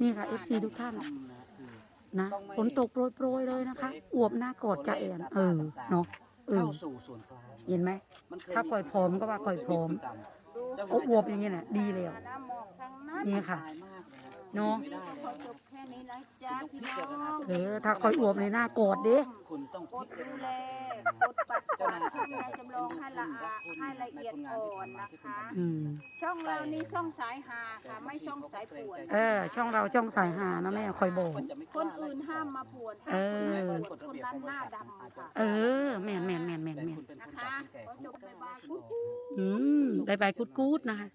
นี่ค่ะ FC ทุกท่านทำนะคือนะฝนตกโปรยๆเลยนะคะอวบหน้ากอดจะแอนเออเนาะเออเข้าสู่ส่วนกลางเห็นไหมมันเคยถ้าปล่อยพร้อมก็ว่าปล่อยพร้อมอวบๆอย่างนี้น่ะดีแล้วน้ำหมอกทั้งนั้นนี่ค่ะตายมากเลยเนาะ ไม่ได้ขอจบแค่นี้นะจ๊ะพี่น้องเออถ้าคอยอวบในหน้ากอดเด้คุณต้องกพิดจารดูณาแลกดปัดกวาดช่องยายจำลองให้ละอาให้ละเอียดอ่อนนะคะ อืมช่องเรานี่ช่องสายหาค่ะไม่ช่องสายป่วนเออ ช่องเราช่องสายหานะแม่คอยบอกมันจะไม่คนอื่นห้ามมาป่วนเออคนนั้นหน้าดำค่ะเออแม่นแม่นแม่นแม่นแต่แม่นคุณเป็นคนนะคะจัดที่แก่ขอจทุบกบ๊ายบายคุณอืมบายบายกูดกูดนะคะ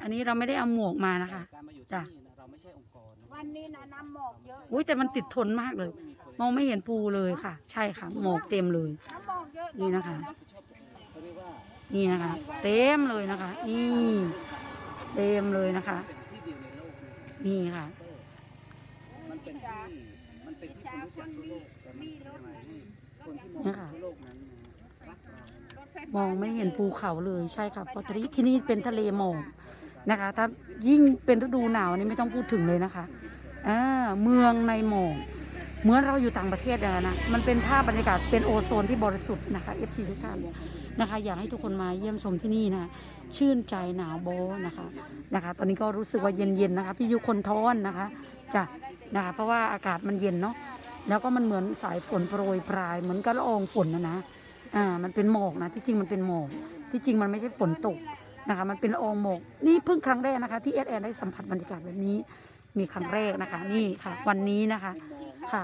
องการทำงานอันนี้เราไม่ได้เอาหมวกมานะคะ การมาอยู่ที่จ้ะนี่นะเราไม่ใช่องค์กรนะวันนี้นะน้ำหมอกเยอะอุ้ยแต่มันติดทนมากเลย มองไม่เห็นปูเลยค่ะ ใช่ค่ะ หมอกเต็มเลย น้ำหมอกเยอะนี่นะคะ เขาเรียกว่านี่นะคะ เต็มเลยนะคะ นี่ เต็มเลยนะคะ เป็นที่เดียวในโลกนะนี่ค่ะมันเป็นที่มันเป็นที่คนรู้จักทั่วโลกแต่มันทำไมให้คนที่มองเนี่ยค่ะทั่วโลกนั้นนะรักเรานะมองไม่เห็นภูเขาเลยใช่ค่ะเพราะที่ที่นี่เป็นทะเลหมอก นะคะ ถ้ายิ่งเป็นฤดูหนาวนี่ไม่ต้องพูดถึงเลยนะคะอ่าเมืองในหมอกเหมือนเราอยู่ต่างประเทศเลยนะมันเป็นภาพบรรยากาศเป็นโอโซนที่บริสุทธิ์นะคะ FC ทุกท่านนะคะ อยากให้ทุกคนมาเยี่ยมชมที่นี่นะชื่นใจหนาวโบนะคะนะคะ ตอนนี้ก็รู้สึกว่าเย็นๆนะคะ พี่ยุคนท้อนนะคะจ้ะนะคะเพราะว่าอากาศมันเย็นเนาะแล้วก็มันเหมือนสายฝนโปรยปลาย เหมือนกระอองฝนนะนะอ่ามันเป็นหมอกนะที่จริงมันเป็นหมอกที่จริงมันไม่ใช่ฝนตก นะคะ มันเป็นละอองหมอกนี่เพิ่งครั้งแรกนะคะ ที่เอสแอนได้สัมผัสบรรยากาศแบบนี้ มีครั้งแรกนะคะ นี่ค่ะ วันนี้นะคะค่ะ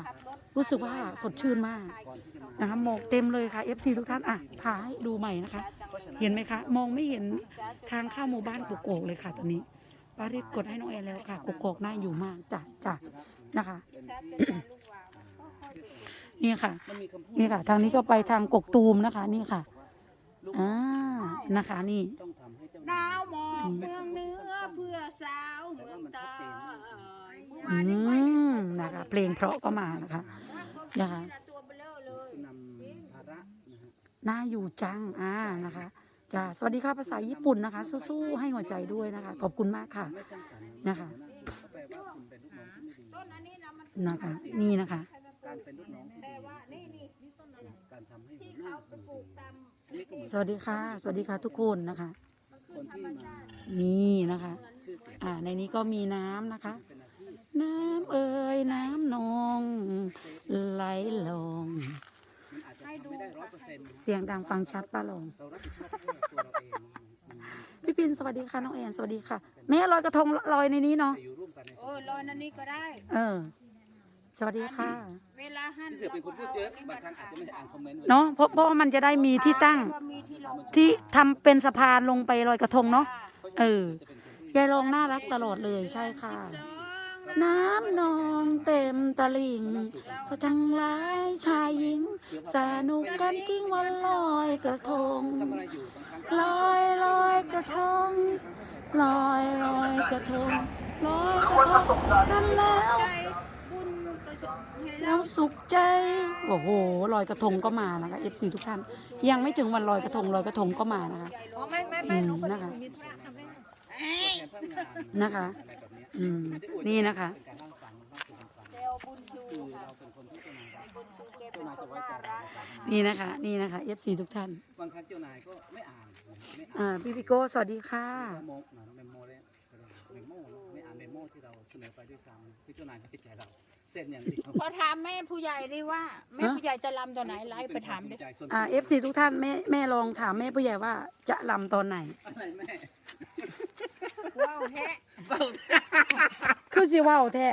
รู้สึกว่าสดชื่นมากนะคะหมอกเต็มเลยค่ะ FC ทุกท่านอะถ่ายให้ดูใหม่นะคะ เห็นไหมคะ มองไม่เห็นทางเข้าหมู่บ้านกกโกกเลยค่ะตอนนี้ป้ารีบกดให้น้องแอนแล้วค่ะกกโกกน่าอยู่มากจ้ะจ้ะนะคะ นี่ค่ะ นี่ค่ะ ทางนี้ก็ไปทางกกตูมนะคะ นี่ค่ะอ่านะคะ นี่ อกเมืองเหนือเพื่อสาวเมืองใตายอืมนะคะเพลงเพราะก็มานะคะ นะคะ ตัวเบลอเลย นำภาระนะฮะน่าอยู่จังอ่านะคะจ้าสวัสดีค่ะภาษาญี่ปุ่นนะคะ สู้ๆให้หัวใจด้วยนะคะ ขอบคุณมากค่ะ ไม่สร้างสรรค์นะคะ ก็แปลว่าคุณเป็นลูกน้องที่ไม่ดีต้นอันนี้นะมันนะคะ นี่นะคะ การเป็นลูกน้องที่แต่ว่านี่นี่นี่ต้นนั้นการทำให้หัวหน้าเขาไปปลูสิ่งกตาม อันนี้ก็เหมือนสวัสดีค่ะ สวัสดีค่ะทุกคนนะคะ นี่นะคะชื่อเสียงอ่าในนี้ก็มีน้ำนะคะเป็นอาชีพน้ำเอ่ยน้ำนองไหลลงมันอาจจะทำไม่ได้ร้อยเปอร์เซ็นต์เสียงดังฟังชัดป้าลงเรารับผิดชอบแค่ตัวเราเองนะมันพี่ปินสวัสดีค่ะน้องแอนสวัสดีค่ะ แม่ลอยกระทงลอยในนี้เนาะจะอยู่ร่วมกันในสังโอ้คยมลอยนั่นนี่ก็ได้ เออ สวัสดีค่ะ เวลาหั่นที่เสือเป็นคนพูดเยอะบางครั้งอาจจะไม่ได้อ่านคอมเมนต์เนาะเพราะเพราะว่ามันจะได้มีที่ตั้งก็มีที่ลงที่ทำเป็นสะพานลงไปลอยกระทงเนาะพราะฉะ เอนั้นอจะเป็นคนที่ยายลองน่ารักตลอดเลยใช่ค่ะสองน้ำนองเต็มตลิ่งเพราะทั้งหลายชายหญิง สนุกกันจริงวันลอยกระทงทำอะไรอยู่บางครั้งลอยลอยกระทง ลอยลอยกระทงลอยกระทงกันแล้วใจบุญก็จะให้แล้เราวสุขใจ โอ้โหลอยกระทงก็มานะคะ FC ทุกท่าน ยังไม่ถึงวันลอยกระทงลอยกระทงก็มานะคะ อ๋อไม่ไม่อืไม่มหนูคนนะคะ นพนักงานนะคะอะไรแบบเนี้ยอืม นี่นะคะเป็นการเล่าฟังเล่าสู่กันฟังเซลบุญชูคือค่ะเราเป็นคนที่เจ้านายรักบุญชูแกเป็เจ้านนายคจะนไว้น่าใจเรารักนะครับนี่นะคะ นี่นะคะ FC ทุกท่านบางครั้งเจ้านายก็ไม่อ่านไม่อ่านอ่าพี่พิโก้สวัสดีค่ะเมโมเมโมเลยเมโมไม่อ่านเมโมที่เราเสนอไปด้วยซ้ำที่เจ้านายเขาติดใจเราเซ็นอย่างเดียวพอถามแม่ผู้ใหญ่ดิว่าแม่ผู้ใหญ่จะลำตอนไหนไลฟ์ไปถามดิอ่า FC ทุกท่านแม่แม่ลองถามแม่ผู้ใหญ่ว่าจะลำตอนไหนอะไรแม่ ว้าวแฮะคือสิเว้าแท้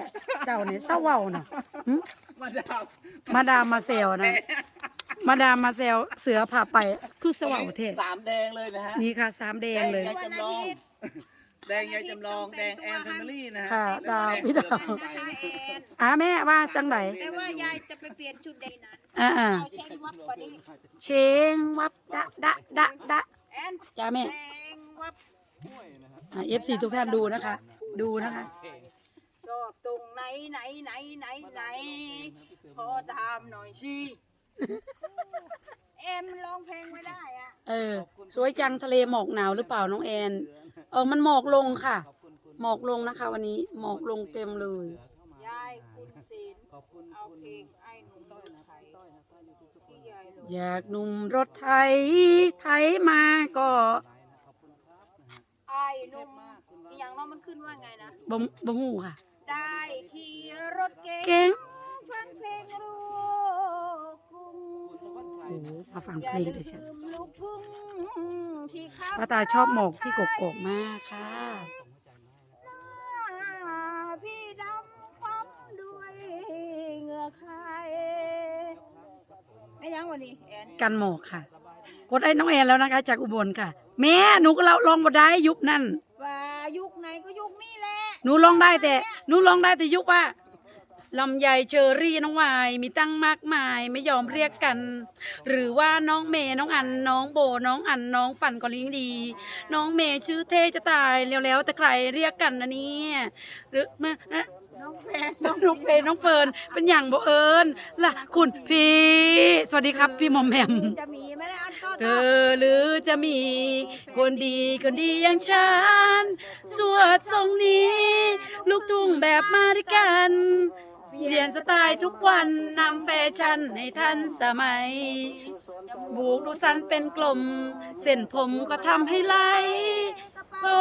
เจ้าเนี่ยเศร้าเว้าน่ะหึมาดามมาดามมาเซลนะมาดามมาเซลเสือผ่าไปคือสว่าวแท้สามแดงเลยนะฮะนี่ค่ะสามแดงเลยแดงจำลองแดงยายจำลองแดงแอนแฟมิลี่นะฮะค่ะดาวแงพี่ดาวเสือนะคะแอนอ่าแม่ว่าจังไหนแต่ว่ายายจะไปเปลี่ยนชุดใดนั้นอ่าอ่าเอาเช็ควับกว่านี้เชงวับดะดะดะดะแอนจ้าแม่แดงวั บอ่า FC ทุกท่านดูนะคะ ดูนะคะ ชอบตรงไหนไหนไหนไหนไหนขอตามหน่อยสิเอ็มร้องเพลงไม่ได้อะเออ สวยจังทะเลหมอกหนาวหรือเปล่าน้องแอนเออมันหมอกลงค่ะขอบคุณคุณหมอกลงนะคะ วันนี้หมอกลงเต็มเลยยายคุณศีลขอบคุณเอาคุณเพลงไอ้หนุ่มต้อยไทนะยต้อยนะต้อยยูทูบทุกคนที่ยายลงอยากหนุ่มรถไถไถมาก็ หนุ่มอีหยังเน้องมันขึ้นว่าไงนะ บ่บ่หูค่ะ ได้ขี่รถเก๋งเก่งฟังเพลงลูกกรุงโอ้โหมาฟังอเพย่าลงลืเลยฉันมลูกทุ่งที่ข้าป้าตาชอบหมอกที่กกอกมากค่ะ พี่ดำปั๊มด้วยเหงื่อใครไม่ยังวันนี้แอน กันหมอกค่ะ กดไอ้น้องแอนแล้วนะคะ จากอุบลค่ะ แม่หนูก็เราลองมาได้ยุคนั้นว่ายุคไหนก็ยุคนี้แหละหนูลองได้แต่หนูลองได้แต่ยุคว่าลำไยเชอรี่น้องวายมีตั้งมากมายไม่ยอมเรียกกัน หรือว่าน้องเมย์น้องอันน้องโบน้องอันน้องฝันก็ลิงดี น้องเมย์ชื่อเท่จะตายแล้วๆแต่ใครเรียกกันนะเนี่ยหรือมา นะน้องแฟนน้องน้องเฟย์น้องเฟิร์นเป็นอย่างบ่เอิญล่ะ คุณพี่ สวัสดีครับพี่หมอมแหมมจะมีไหมล่ะอันก็เธอหรือจะมี คนดีคนดีอย่างฉัน สวดทรงนี้ ลูกทุ่งแบบมาด้วยกันเปลี่ยนสไตล์ทุกวันนำแฟชั่นให้ทันสมัย บูกดูสันเป็นกลม เส้นผมก็ทำให้ไหลโอ้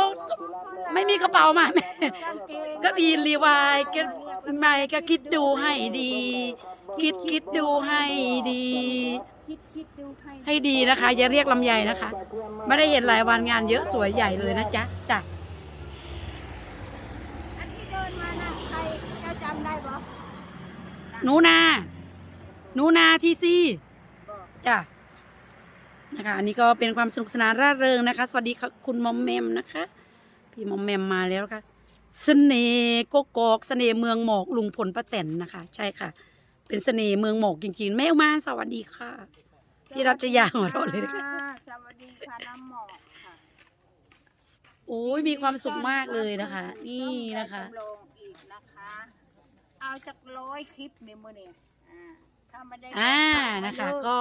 ไม่มีกระเป๋ามาแม่ กางเกง ก็ดีรีวายก็ไม่ก็คิดดูให้ดี คิดคิดดูให้ดี คิดคิดดูให้ให้ดีนะคะ อย่าเรียกลำไยนะคะ ไม่ได้เห็นหลายวันงานเยอะสวยใหญ่เลยนะจ๊ะจ้ะอันที่เดินมาน่ะใครเจ้าจำได้ปะหนูนาหนูนาทีซีจ้ะนะคะอันนี้ก็เป็นความสนุกสนานร่าเริงนะคะ สวัสดีค่ะคุณมอมแมมนะคะ พี่มอมแมมมาแล้วค่ะ เสน่ห์กกอกเสน่ห์เมืองหมอกลุงพลป้าแตนนะคะ ใช่ค่ะ เป็นเสน่ห์เมืองหมอกจริงๆ แม่อุมาสวัสดีค่ะ พี่รัชยาหัวเราะเลยนะคะ สวัสดีค่ะน้ำหมอกค่ะโอ้ยมีความสุขมากเลยนะคะ นี่นะคะจำลองอีกนะคะ เอาจากร้อยคลิปในมือเนี่ยอ่าถ้าไม่ได้อ่านะคะ ก็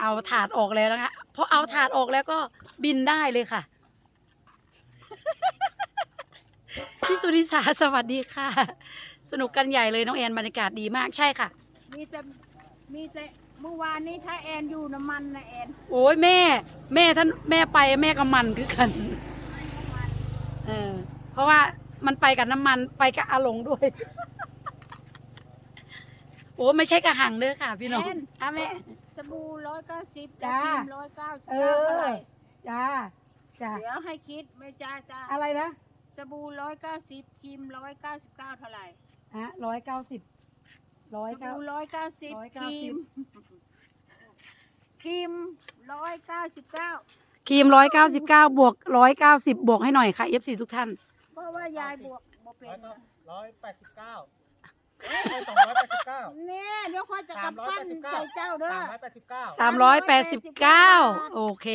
เอาถาดออกแล้วนะคะเพราะเอาถาดออกแล้วก็บินได้เลยค่ะ พี่สุริสาสวัสดีค่ะ สนุกกันใหญ่เลยน้องแอนบรรยากาศดีมากใช่ค่ะ มีแต่มีแต่เมื่อวานนี้ถ้าแอนอยู่น้ำมันนะแอน โอ้ยแม่ แม่ท่านแม่ไปแม่กับมันคือกันเออเพราะว่ามันไปกับน้ำมันไปกับอาหลงด้วย โอ้ไม่ใช่กระหังเด้อค่ะ พี่น้องอะแม่ สบู่ร้อยเก้าสิบจ้า ร้อยเก้าสิบเอเก้าอเท่าไหร่จ้าจ้าเดี๋ยวให้คิดไม่จ้าจ้าอะไรนะ สบู่ร้อยเก้าสิบครีมร้อยเก้าสิบเก้าเท่าไหร่ฮะร้อยเก้าสิบร้อยสเก้า บู่ร้อยเก้าสิบร้อยคเก้ารีสิบมครีมร้อยเก้าสิบเก้าครีมร้อยเก้าสิบเก้าบวกร้อยเก้าสิบบวกให้หน่อยค่ะเอฟซีทุกท่าน เพราะว่ายายบวกบ่เป็นนะร้อยแปดสิบเก้า สองร้อยแปดสิบเก้าเนี่ยเดี๋ยวค่อยจะกำปั้น389ใส่เจ้าเด้อสามร้อยแปดสิบเก้าสามร้อยแปดสิบเก้าโอเค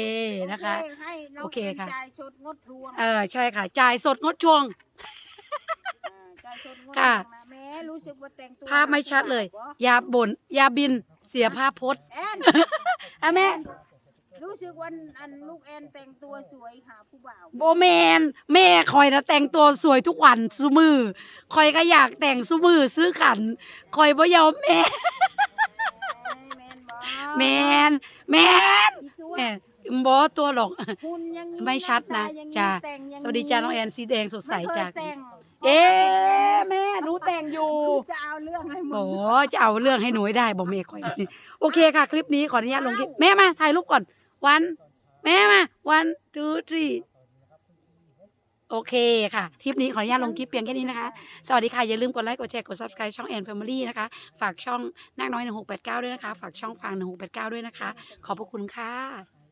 นะคะโอเคให้น้องโอเคค่ะ จ่ายชดงดทวงเออใช่ค่ะจ่ายสดงดชวงอ่าจ่ายชดงดทวงค่ะ นะแม่รู้สึกว่าแต่งตัวภาพไม่ชัดเลย อย่าบ่นอย่าบินเสียภาพพจน์แอน อะแม่ รู้สึกวันอันลูกแอนแต่งตัวสวยหาผู้บ่าวโบแมนแม่คอยนะแต่งตัวสวยทุกวันซุมือคอยก็อยากแต่งซุมือซื้อขันคอยบ่ยอมแม่แมนบอแมนแมนแม่บอตัวหรอกหุ่นอยังนี้ไม่ชัดนะหาตาอย่างนี้จ้าแต่งอย่างสวัสดีจ้าน้องแอนสีแดงสดใสไม่เคยจากแต่งเอ๊ะแม่หนูแต่งอยู่จะเอาเรื่องให้มึโอ้งจะเอาเรื่องให้หนูให้ได้บอกแม่คอย โอเคค่ะ คลิปนี้ขออนุญาตลงคลิปแม่มาถ่ายรูปก่อน วันแม่มาวันทูทรีโอเคค่ะคลิปนี้ขออนุญาตลงคลิปเพียงแค่นี้นะคะ สวัสดีค่ะ อย่าลืมกดไลค์กดแชร์กด subscribe ช่องแอนแฟมิลี่นะคะ ฝากช่องนักน้อย 1689 ด้วยนะคะ ฝากช่องฟัง 1689 ด้วยนะคะ ขอบพระคุณค่ะ